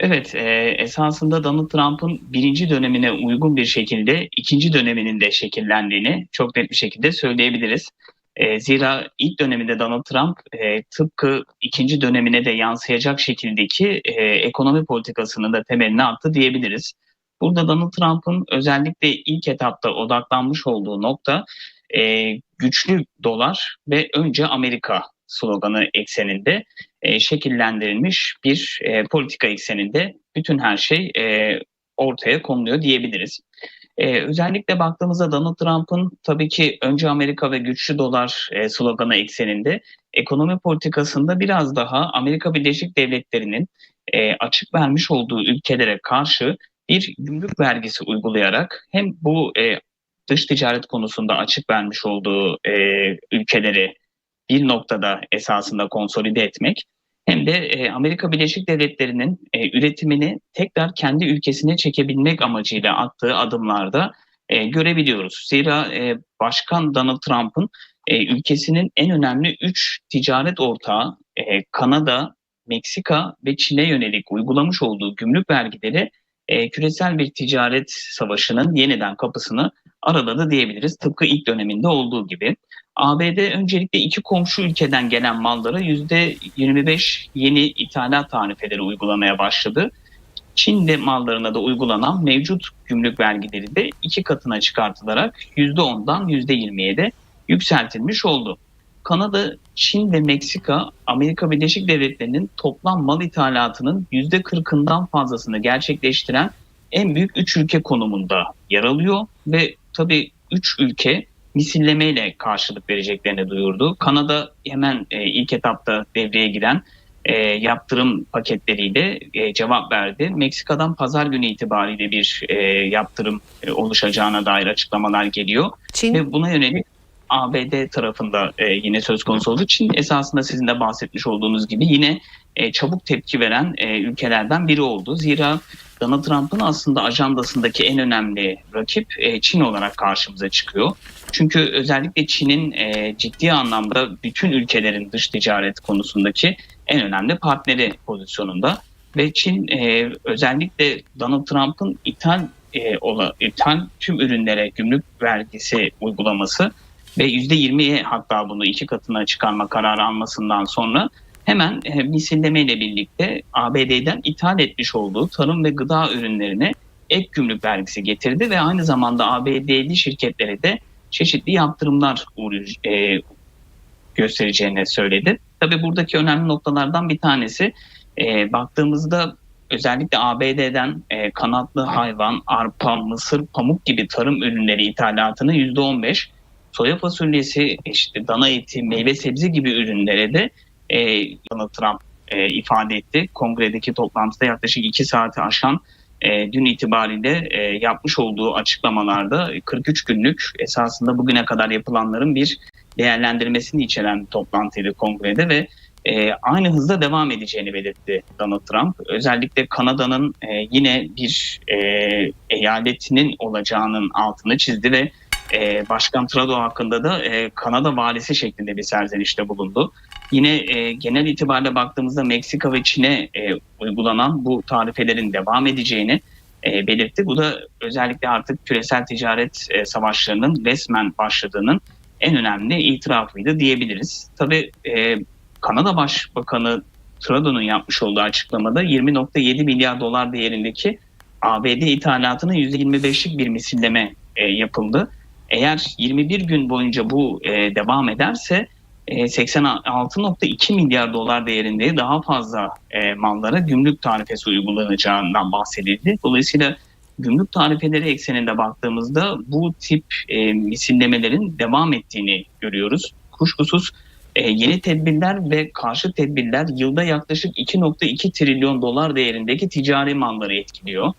Evet, e, esasında Donald Trump'ın birinci dönemine uygun bir şekilde ikinci döneminin de şekillendiğini çok net bir şekilde söyleyebiliriz. E, zira ilk döneminde Donald Trump e, tıpkı ikinci dönemine de yansıyacak şekildeki e, ekonomi politikasının da temelini attı diyebiliriz. Burada Donald Trump'ın özellikle ilk etapta odaklanmış olduğu nokta e, güçlü dolar ve önce Amerika sloganı ekseninde e, şekillendirilmiş bir e, politika ekseninde bütün her şey e, ortaya konuluyor diyebiliriz. E, özellikle baktığımızda Donald Trump'ın tabii ki önce Amerika ve güçlü dolar e, sloganı ekseninde ekonomi politikasında biraz daha Amerika Birleşik Devletleri'nin e, açık vermiş olduğu ülkelere karşı bir gümrük vergisi uygulayarak hem bu e, dış ticaret konusunda açık vermiş olduğu e, ülkeleri bir noktada esasında konsolide etmek hem de e, Amerika Birleşik Devletleri'nin e, üretimini tekrar kendi ülkesine çekebilmek amacıyla attığı adımlarda e, görebiliyoruz. Zira e, Başkan Donald Trump'ın ülkesinin en önemli üç ticaret ortağı Kanada, Meksika ve Çin'e yönelik uygulamış olduğu gümrük vergileri küresel bir ticaret savaşının yeniden kapısını araladı diyebiliriz. Tıpkı ilk döneminde olduğu gibi. ABD öncelikle iki komşu ülkeden gelen mallara %25 yeni ithalat tarifeleri uygulamaya başladı. Çin de mallarına da uygulanan mevcut gümrük vergileri de iki katına çıkartılarak %10'dan %20'ye de yükseltilmiş oldu. Kanada, Çin ve Meksika Amerika Birleşik Devletleri'nin toplam mal ithalatının %40'ından fazlasını gerçekleştiren en büyük 3 ülke konumunda yer alıyor ve tabii 3 ülke misillemeyle karşılık vereceklerini duyurdu. Kanada hemen e, ilk etapta devreye giren e, yaptırım paketleriyle e, cevap verdi. Meksika'dan pazar günü itibariyle bir e, yaptırım e, oluşacağına dair açıklamalar geliyor. Çin Ve buna yönelik ABD tarafında e, yine söz konusu oldu. Çin esasında sizin de bahsetmiş olduğunuz gibi yine e, çabuk tepki veren e, ülkelerden biri oldu. Zira Donald Trump'ın aslında ajandasındaki en önemli rakip e, Çin olarak karşımıza çıkıyor. Çünkü özellikle Çin'in e, ciddi anlamda bütün ülkelerin dış ticaret konusundaki en önemli partneri pozisyonunda. Ve Çin e, özellikle Donald Trump'ın ithal, e, ola, ithal tüm ürünlere gümrük vergisi uygulaması ve %20'ye hatta bunu iki katına çıkarma kararı almasından sonra hemen e, misillemeyle birlikte ABD'den ithal etmiş olduğu tarım ve gıda ürünlerine ek gümrük vergisi getirdi ve aynı zamanda ABD'li şirketlere de çeşitli yaptırımlar e, göstereceğini söyledi. Tabii buradaki önemli noktalardan bir tanesi e, baktığımızda özellikle ABD'den e, kanatlı hayvan, arpa, mısır, pamuk gibi tarım ürünleri ithalatını %15, soya fasulyesi, işte dana eti, meyve sebze gibi ürünlere de e, Donald Trump e, ifade etti. Kongredeki toplantıda yaklaşık iki saati aşan e, dün itibariyle e, yapmış olduğu açıklamalarda 43 günlük esasında bugüne kadar yapılanların bir değerlendirmesini içeren toplantıydı kongrede ve e, aynı hızda devam edeceğini belirtti Donald Trump. Özellikle Kanada'nın e, yine bir e, eyaletinin olacağının altını çizdi ve e, Başkan Trudeau hakkında da e, Kanada valisi şeklinde bir serzenişte bulundu. Yine e, genel itibariyle baktığımızda Meksika ve Çin'e e, uygulanan bu tarifelerin devam edeceğini e, belirtti. Bu da özellikle artık küresel ticaret e, savaşlarının resmen başladığının en önemli itirafıydı diyebiliriz. Tabii e, Kanada Başbakanı Trudeau'nun yapmış olduğu açıklamada 20.7 milyar dolar değerindeki ABD ithalatının %25'lik bir misilleme e, yapıldı. Eğer 21 gün boyunca bu e, devam ederse e, 86.2 milyar dolar değerinde daha fazla e, mallara gümrük tarifesi uygulanacağından bahsedildi. Dolayısıyla gümrük tarifeleri ekseninde baktığımızda bu tip e, misillemelerin devam ettiğini görüyoruz. Kuşkusuz e, yeni tedbirler ve karşı tedbirler yılda yaklaşık 2.2 trilyon dolar değerindeki ticari malları etkiliyor.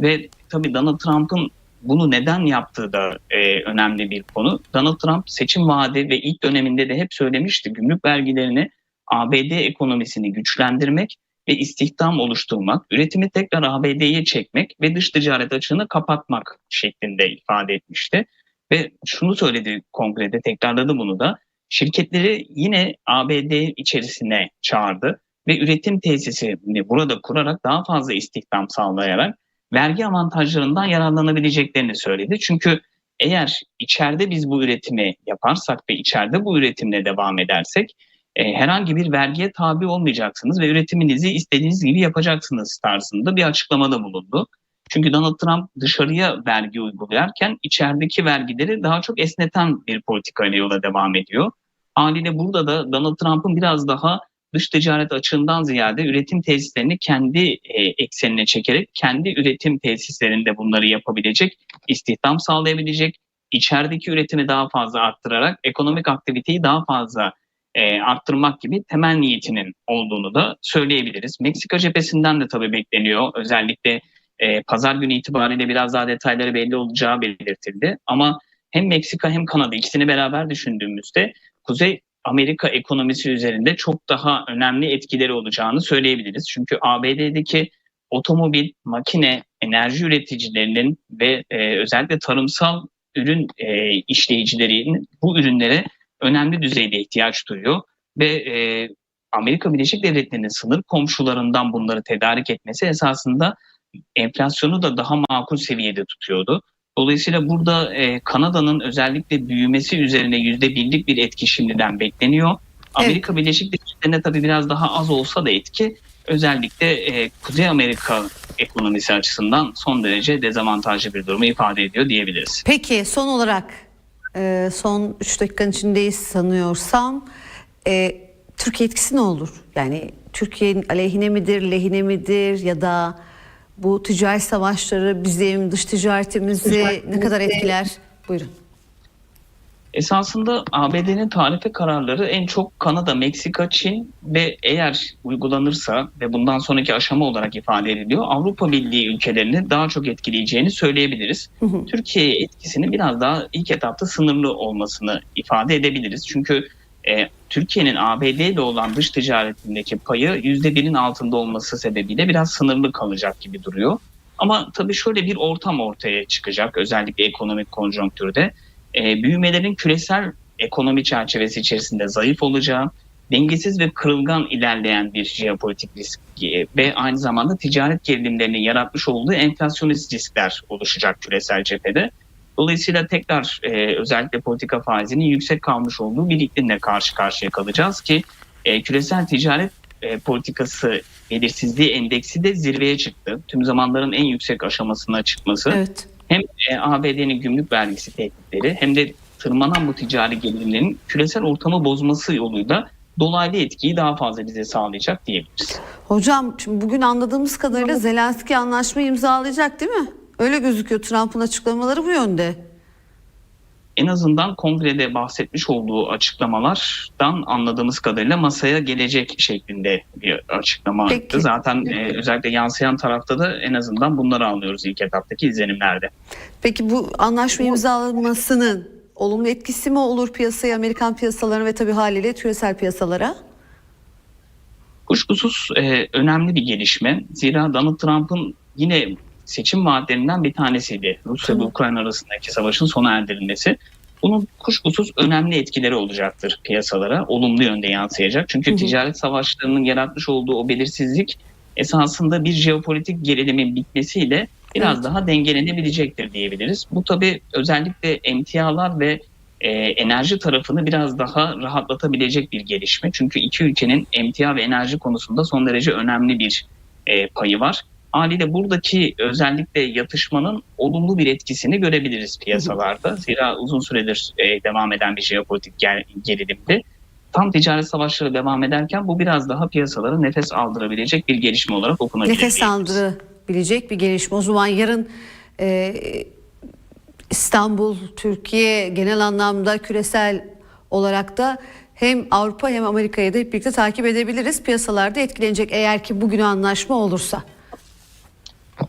Ve tabii Donald Trump'ın bunu neden yaptığı da e, önemli bir konu. Donald Trump seçim vaadi ve ilk döneminde de hep söylemişti gümrük vergilerini ABD ekonomisini güçlendirmek ve istihdam oluşturmak, üretimi tekrar ABD'ye çekmek ve dış ticaret açığını kapatmak şeklinde ifade etmişti. Ve şunu söyledi kongrede tekrarladı bunu da şirketleri yine ABD içerisine çağırdı ve üretim tesisini burada kurarak daha fazla istihdam sağlayarak vergi avantajlarından yararlanabileceklerini söyledi. Çünkü eğer içeride biz bu üretimi yaparsak ve içeride bu üretimle devam edersek e, herhangi bir vergiye tabi olmayacaksınız ve üretiminizi istediğiniz gibi yapacaksınız tarzında bir açıklamada bulundu. Çünkü Donald Trump dışarıya vergi uygularken içerideki vergileri daha çok esneten bir politikayla yola devam ediyor. Haliyle burada da Donald Trump'ın biraz daha dış ticaret açığından ziyade üretim tesislerini kendi e, eksenine çekerek kendi üretim tesislerinde bunları yapabilecek, istihdam sağlayabilecek, içerideki üretimi daha fazla arttırarak ekonomik aktiviteyi daha fazla e, arttırmak gibi temel niyetinin olduğunu da söyleyebiliriz. Meksika cephesinden de tabii bekleniyor. Özellikle e, pazar günü itibariyle biraz daha detayları belli olacağı belirtildi. Ama hem Meksika hem Kanada ikisini beraber düşündüğümüzde Kuzey Amerika ekonomisi üzerinde çok daha önemli etkileri olacağını söyleyebiliriz. Çünkü ABD'deki otomobil, makine, enerji üreticilerinin ve e, özellikle tarımsal ürün e, işleyicilerinin bu ürünlere önemli düzeyde ihtiyaç duyuyor ve e, Amerika Birleşik Devletleri'nin sınır komşularından bunları tedarik etmesi esasında enflasyonu da daha makul seviyede tutuyordu. Dolayısıyla burada e, Kanada'nın özellikle büyümesi üzerine yüzde birlik bir etki şimdiden bekleniyor. Amerika Birleşik Devletleri'ne tabii biraz daha az olsa da etki özellikle e, Kuzey Amerika ekonomisi açısından son derece dezavantajlı bir durumu ifade ediyor diyebiliriz. Peki son olarak e, son 3 dakikanın içindeyiz sanıyorsam e, Türkiye etkisi ne olur? Yani Türkiye'nin aleyhine midir, lehine midir ya da bu ticaret savaşları bizim dış ticaretimizi ne kadar etkiler? Buyurun. Esasında ABD'nin tarife kararları en çok Kanada, Meksika, Çin ve eğer uygulanırsa ve bundan sonraki aşama olarak ifade ediliyor Avrupa Birliği ülkelerini daha çok etkileyeceğini söyleyebiliriz. Türkiye'ye etkisini biraz daha ilk etapta sınırlı olmasını ifade edebiliriz. Çünkü e, Türkiye'nin ABD ile olan dış ticaretindeki payı %1'in altında olması sebebiyle biraz sınırlı kalacak gibi duruyor. Ama tabii şöyle bir ortam ortaya çıkacak özellikle ekonomik konjonktürde. E, büyümelerin küresel ekonomi çerçevesi içerisinde zayıf olacağı, dengesiz ve kırılgan ilerleyen bir jeopolitik risk e, ve aynı zamanda ticaret gerilimlerinin yaratmış olduğu enflasyonist riskler oluşacak küresel cephede. Dolayısıyla tekrar e, özellikle politika faizinin yüksek kalmış olduğu bir iklimle karşı karşıya kalacağız ki e, küresel ticaret e, politikası belirsizliği endeksi de zirveye çıktı. Tüm zamanların en yüksek aşamasına çıkması Evet. hem e, ABD'nin gümrük vergisi tehditleri hem de tırmanan bu ticari gerilimlerin küresel ortamı bozması yoluyla dolaylı etkiyi daha fazla bize sağlayacak diyebiliriz. Hocam şimdi bugün anladığımız kadarıyla Zelenski anlaşma imzalayacak değil mi? Öyle gözüküyor Trump'ın açıklamaları bu yönde. en azından kongrede bahsetmiş olduğu açıklamalardan anladığımız kadarıyla masaya gelecek şeklinde bir açıklama Peki. yaptı. Zaten e, özellikle yansıyan tarafta da en azından bunları anlıyoruz ilk etaptaki izlenimlerde. Peki bu anlaşma imzalanmasının olumlu etkisi mi olur piyasaya, Amerikan piyasalarına ve tabii haliyle küresel piyasalara? Kuşkusuz e, önemli bir gelişme. Zira Donald Trump'ın yine seçim vaatlerinden bir tanesiydi. Rusya ve. Ukrayna arasındaki savaşın sona erdirilmesi. Bunun kuşkusuz önemli etkileri olacaktır piyasalara. Olumlu yönde yansıyacak. Çünkü Hı hı. ticaret savaşlarının yaratmış olduğu o belirsizlik esasında bir jeopolitik gerilimin bitmesiyle biraz Evet. daha dengelenebilecektir diyebiliriz. Bu tabii özellikle emtialar ve e, enerji tarafını biraz daha rahatlatabilecek bir gelişme. Çünkü iki ülkenin emtia ve enerji konusunda son derece önemli bir e, payı var. Haliyle buradaki özellikle yatışmanın olumlu bir etkisini görebiliriz piyasalarda. Zira uzun süredir e, devam eden bir jeopolitik ger- gerilimdi. Tam ticaret savaşları devam ederken bu biraz daha piyasalara nefes aldırabilecek bir gelişme olarak okunabilir. Nefes aldırabilecek bir gelişme. O zaman yarın e, İstanbul, Türkiye genel anlamda küresel olarak da hem Avrupa hem Amerika'yı da hep birlikte takip edebiliriz. Piyasalarda etkilenecek eğer ki bugün anlaşma olursa.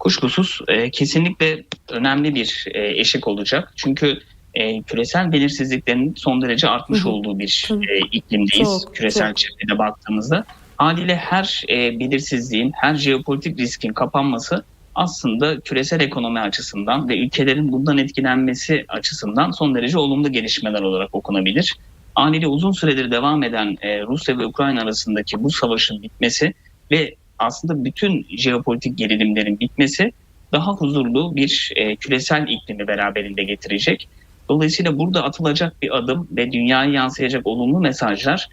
Kuşkusuz e, kesinlikle önemli bir e, eşik olacak. Çünkü e, küresel belirsizliklerin son derece artmış olduğu bir e, iklimdeyiz. Çok, küresel çok. çevrede baktığımızda. Haliyle her e, belirsizliğin, her jeopolitik riskin kapanması aslında küresel ekonomi açısından ve ülkelerin bundan etkilenmesi açısından son derece olumlu gelişmeler olarak okunabilir. haliyle uzun süredir devam eden e, Rusya ve Ukrayna arasındaki bu savaşın bitmesi ve aslında bütün jeopolitik gerilimlerin bitmesi daha huzurlu bir e, küresel iklimi beraberinde getirecek. Dolayısıyla burada atılacak bir adım ve dünyaya yansıyacak olumlu mesajlar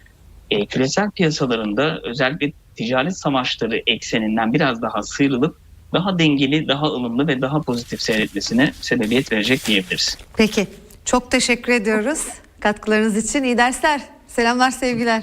e, küresel piyasalarında özellikle ticaret savaşları ekseninden biraz daha sıyrılıp daha dengeli, daha ılımlı ve daha pozitif seyretmesine sebebiyet verecek diyebiliriz. Peki çok teşekkür ediyoruz katkılarınız için. İyi dersler. Selamlar sevgiler.